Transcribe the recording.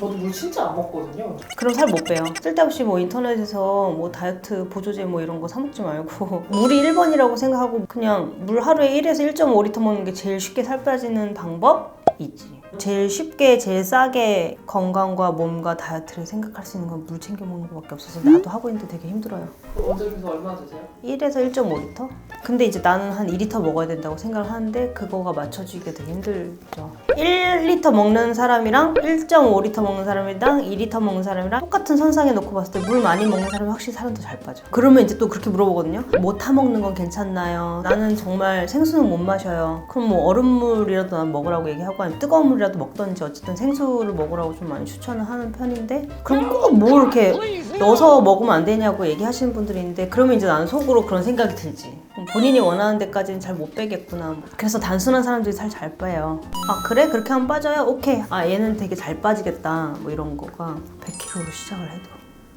저도 물 진짜 안 먹거든요. 그럼 살 못 빼요. 쓸데없이 뭐 인터넷에서 뭐 다이어트 보조제 뭐 이런 거 사먹지 말고 물이 1번이라고 생각하고 그냥 물 하루에 1에서 1.5리터 먹는 게 제일 쉽게 살 빠지는 방법이지. 제일 쉽게 제일 싸게 건강과 몸과 다이어트를 생각할 수 있는 건 물 챙겨 먹는 거밖에 없어서 나도 하고 있는데 되게 힘들어요. 원장님도 얼마 드세요? 1에서 1.5리터? 근데 이제 나는 한 2리터 먹어야 된다고 생각을 하는데 그거가 맞춰주기가 되게 힘들죠. 1리터 먹는 사람이랑 1.5리터 먹는 사람이랑 2리터 먹는 사람이랑 똑같은 선상에 놓고 봤을 때 물 많이 먹는 사람이 확실히 살은 더 잘 빠져. 그러면 이제 또 그렇게 물어보거든요. 뭐 타 먹는 건 괜찮나요? 나는 정말 생수는 못 마셔요. 그럼 뭐 얼음물이라도 난 먹으라고 얘기하고 아니면 뜨거운 물이라도 먹던지 어쨌든 생수를 먹으라고 좀 많이 추천을 하는 편인데 그럼 꼭 뭐 이렇게 넣어서 먹으면 안 되냐고 얘기하시는 분들이 있는데 그러면 이제 나는 속으로 그런 생각이 들지 본인이 원하는 데까지는 잘 못 빼겠구나. 그래서 단순한 사람들이 살 잘 빼요. 아 그래? 그렇게 하면 빠져요? 오케이. 아 얘는 되게 잘 빠지겠다. 뭐 이런 거가 100kg로 시작을 해도